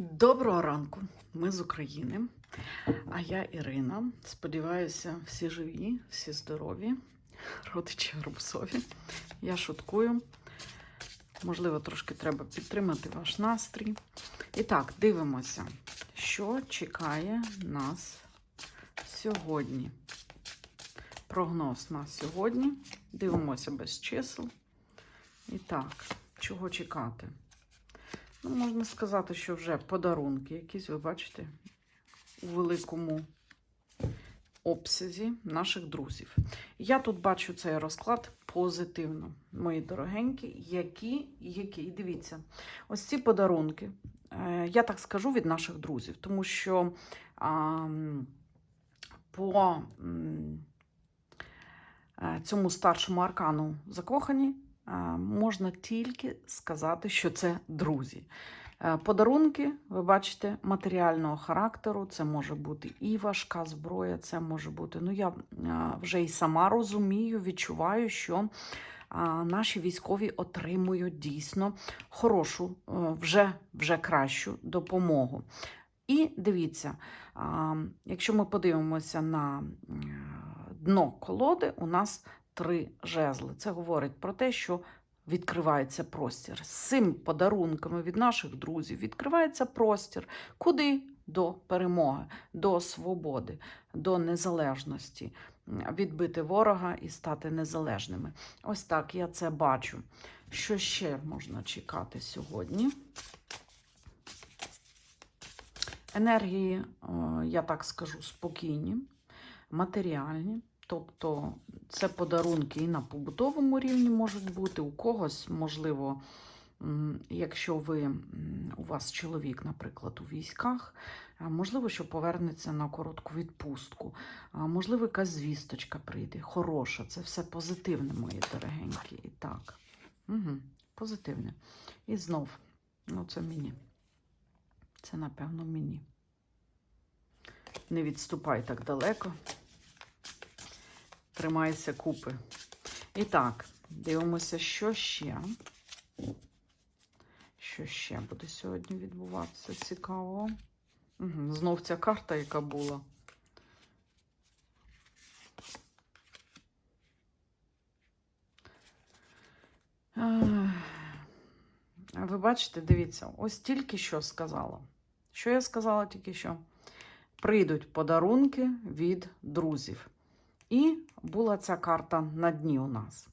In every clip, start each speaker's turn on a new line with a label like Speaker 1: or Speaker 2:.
Speaker 1: Доброго ранку, ми з України. А я Ірина. Сподіваюся, всі живі, всі здорові, родичі гарбузові. Я шуткую. Можливо, трошки треба підтримати ваш настрій. І так, дивимося, що чекає нас сьогодні. Прогноз на сьогодні. Дивимося без чисел. І так, чого чекати? Ну, можна сказати, що вже подарунки якісь, ви бачите, у великому обсязі наших друзів. Я тут бачу цей розклад позитивно, мої дорогенькі, які, які, дивіться, ось ці подарунки, е, я так скажу від наших друзів, тому що а, по е, цьому старшому аркану закохані можна тільки сказати, що це друзі. Е, Подарунки, ви бачите, матеріального характеру. Це може бути і важка зброя, це може бути. Ну, я вже і сама розумію, відчуваю, що наші військові отримують дійсно хорошу, е, вже, вже кращу допомогу. І дивіться, якщо ми подивимося на дно колоди, у нас три жезли. Це говорить про те, що відкривається простір. З цим подарунками від наших друзів відкривається простір. Куди? До перемоги, до свободи, до незалежності, відбити ворога і стати незалежними. Ось так я це бачу. Що ще можна чекати сьогодні? Енергії, я так скажу, спокійні, матеріальні. Тобто це подарунки і на побутовому рівні можуть бути. У когось, можливо, якщо ви, у вас чоловік, наприклад, у військах, можливо, що повернеться на коротку відпустку, можливо, якась звісточка прийде. Хороша, це все позитивне, мої дорогенькі. І так, угу, позитивне. І знов, ну це мені. Це, напевно, мені. Не відступай так далеко. Тримайся купи. І так, дивимося, що ще. Що ще буде сьогодні відбуватися? Цікаво. Знов ця карта, яка була. Ви бачите, дивіться, ось тільки що сказала. Що я сказала тільки що? Прийдуть подарунки від друзів. І була ця карта на дні у нас.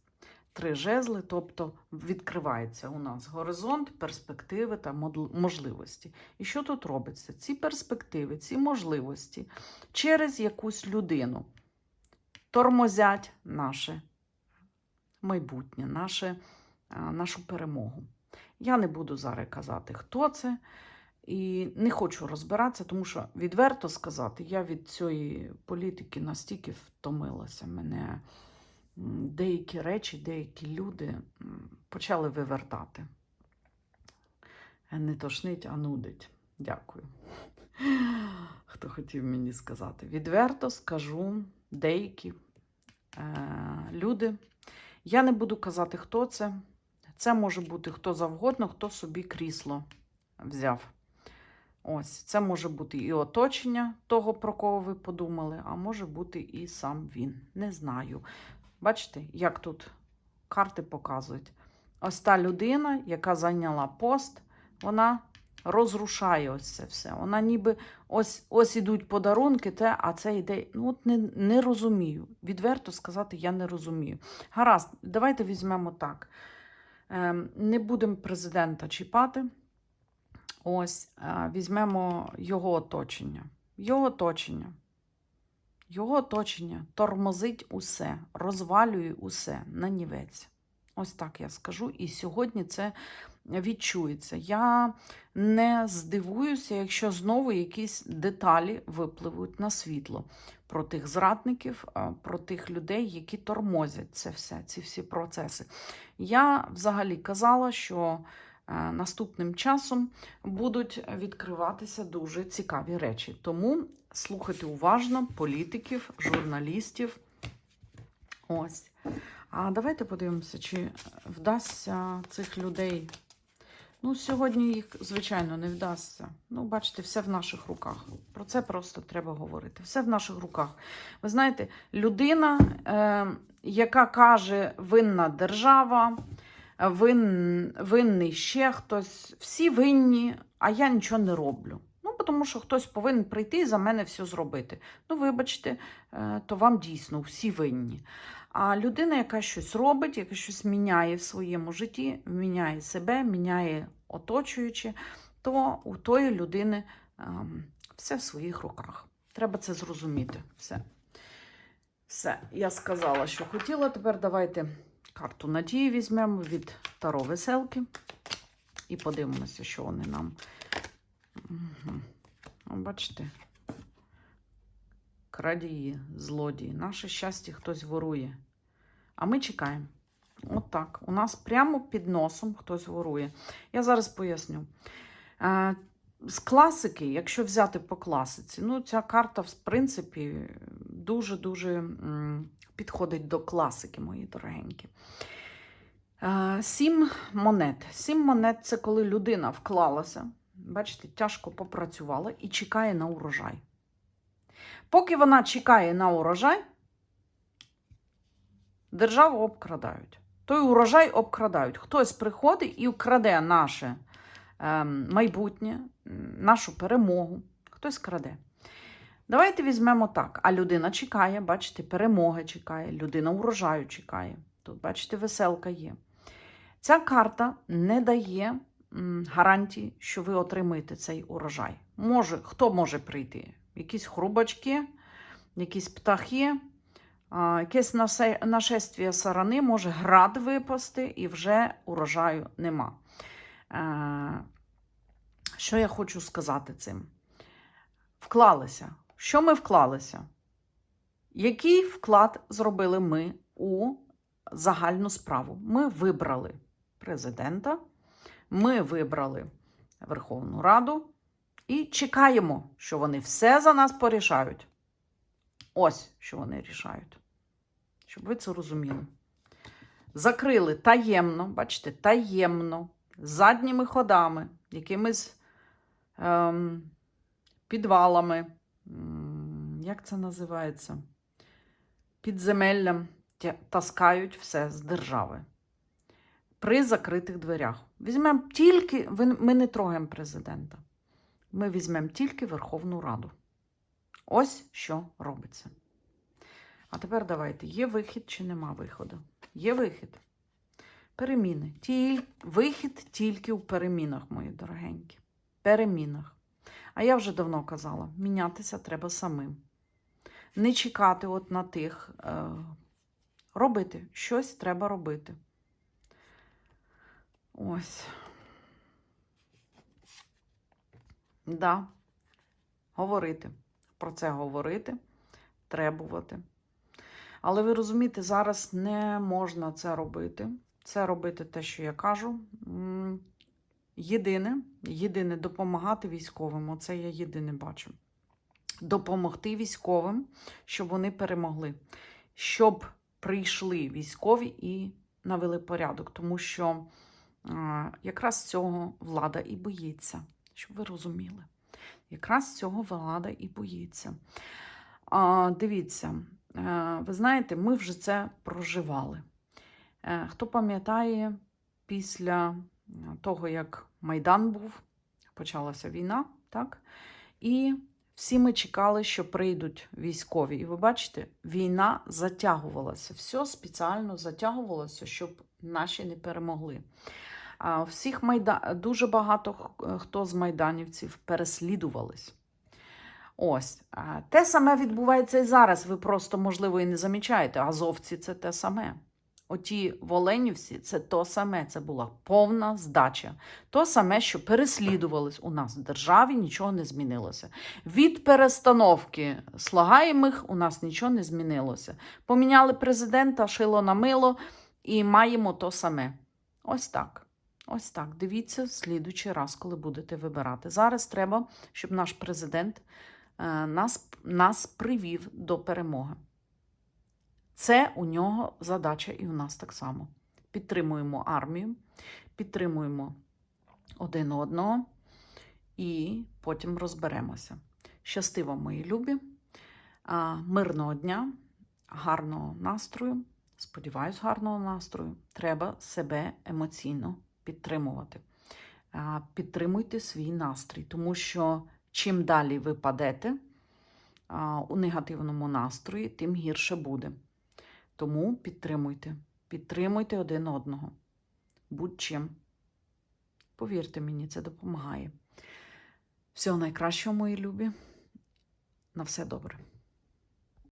Speaker 1: Три жезли, тобто відкривається у нас горизонт, перспективи та можливості. І що тут робиться? Ці перспективи, ці можливості через якусь людину тормозять наше майбутнє, наше, нашу перемогу. Я не буду зараз казати, хто це. І не хочу розбиратися, тому що відверто сказати, я від цієї політики настільки втомилася. Мене деякі речі, деякі люди почали вивертати. Не тошнить, а нудить. Дякую. Хто хотів мені сказати. Відверто скажу деякі е, люди. Я не буду казати, хто це. Це може бути хто завгодно, хто собі крісло взяв. Ось, це може бути і оточення того, про кого ви подумали, а може бути і сам він. Не знаю. Бачите, як тут карти показують. Ось та людина, яка зайняла пост, вона розрушає ось це все. Вона ніби ось ось ідуть подарунки, те, а це йде. Ну, от не, не розумію. Відверто сказати, я не розумію. Гаразд, давайте візьмемо так. Ем, не будемо президента чіпати. Ось, е, візьмемо його оточення. Його оточення. Його оточення тормозить усе, розвалює усе на нівець. Ось так я скажу. І сьогодні це відчується. Я не здивуюся, якщо знову якісь деталі випливуть на світло про тих зрадників, про тих людей, які тормозять це все, ці всі процеси. Я взагалі казала, що е, наступним часом будуть відкриватися дуже цікаві речі. Тому слухайте уважно політиків, журналістів. Ось. А давайте подивимося, чи вдасться цих людей Ну, сьогодні їх, звичайно, не вдасться. Ну, бачите, все в наших руках. Про це просто треба говорити. Все в наших руках. Ви знаєте, людина, е, яка каже, винна держава, вин, винний ще хтось, всі винні, а я нічого не роблю. Ну, тому що хтось повинен прийти і за мене все зробити. Ну, вибачте, е, то вам дійсно всі винні. А людина, яка щось робить, яка щось міняє в своєму житті, міняє себе, міняє оточуюче, то у тої людини ем, все в своїх руках. Треба це зрозуміти. Все. Все, я сказала, що хотіла. Тепер давайте карту надії візьмемо від Таро Веселки і подивимося, що вони нам. Угу. Бачите? Крадії, злодії. Наше щастя хтось ворує. А ми чекаємо. От так. У нас прямо під носом хтось ворує. Я зараз поясню. Е, З класики, якщо взяти по класиці, ну ця карта, в принципі, дуже-дуже підходить до класики, мої дорогенькі. Сім монет. Сім монет це коли людина вклалася, бачите, тяжко попрацювала і чекає на урожай. Поки вона чекає на урожай, державу обкрадають. Той урожай обкрадають. Хтось приходить і вкраде наше е, майбутнє, нашу перемогу. Хтось краде. Давайте візьмемо так. А людина чекає, бачите, перемоги чекає, людина урожаю чекає. Тут, бачите, веселка є. Ця карта не дає гарантії, що ви отримаєте цей урожай. Може, хто може прийти? Якісь хрубачки, якісь птахи, якесь нашествие сарани, може град випасти, і вже урожаю нема. Е, Що я хочу сказати цим? Вклалися. Що ми вклалися? Який вклад зробили ми у загальну справу? Ми вибрали президента, ми вибрали Верховну Раду і чекаємо, що вони все за нас порішають. Ось що вони рішають. Щоб ви це розуміли. Закрили таємно, бачите, таємно, задніми ходами, якимись ем, підвалами. Як це називається? Підземеллям таскають все з держави. При закритих дверях. Візьмемо тільки, ми не трогаємо президента. Ми візьмемо тільки Верховну Раду. Ось що робиться. А тепер давайте, є вихід чи нема виходу? Є вихід. Переміни. Тіль... Вихід тільки у перемінах, мої дорогенькі. Перемінах. А я вже давно казала, мінятися треба самим. Не чекати от на тих. Е... Робити. Щось треба робити. Ось. Да. Говорити. Про це говорити, требувати. Але ви розумієте, зараз не можна це робити. Це робити те, що я кажу. Єдине, єдине допомагати військовим. Оце я єдине бачу. Допомогти військовим, щоб вони перемогли. Щоб прийшли військові і навели порядок. Тому що якраз цього влада і боїться, щоб ви розуміли. Якраз цього влада і боїться. А, дивіться, е, ви знаєте, ми вже це проживали. Е, Хто пам'ятає, після того, як Майдан був, почалася війна, так? І всі ми чекали, що прийдуть військові. І ви бачите, війна затягувалася. Все спеціально затягувалося, щоб наші не перемогли. А всіх майда... Дуже багато хто з майданівців переслідувались. Ось. Те саме відбувається і зараз. Ви просто, можливо, і не замічаєте. Азовці це те саме. Оті Воленівці це то саме. Це була повна здача. То саме, що переслідувались у нас в державі, нічого не змінилося. Від перестановки слагаємих у нас нічого не змінилося. Поміняли президента, шило на мило, і маємо то саме. Ось так. Ось так. Дивіться в слідучий раз, коли будете вибирати. Зараз треба, щоб наш президент е, нас, нас привів до перемоги. Це у нього задача, і у нас так само. Підтримуємо армію, підтримуємо один одного і потім розберемося. Щастиво, мої любі, мирного дня, гарного настрою. Сподіваюсь, гарного настрою. Треба себе емоційно підтримувати. Підтримуйте свій настрій, тому що чим далі ви падете у негативному настрої, тим гірше буде. Тому підтримуйте, підтримуйте один одного. Будь-чим. Повірте мені, це допомагає. Всього найкращого, мої любі. На все добре.